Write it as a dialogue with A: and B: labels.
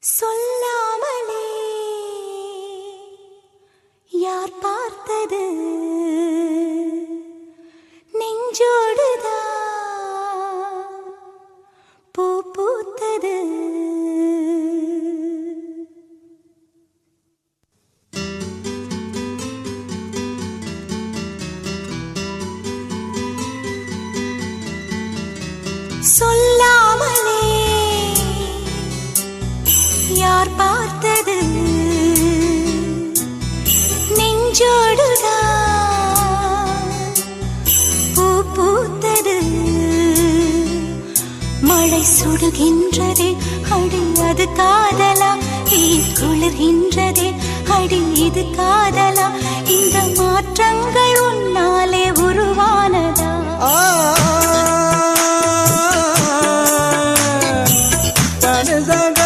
A: சொல்லாமலே. யார் பார்த்தது? நெஞ்சோடுதான் பூ பூத்தது. சொல்லாமலே. யார் பார்த்தது நெஞ்சோடுதான் பூ பூத்தது மழை சுடுகின்றது அடி அது காதலா குளிர்கின்றது அடி இது காதலா இந்த மாற்றங்கள் உன்னாலே உருவானதா
B: மனதான்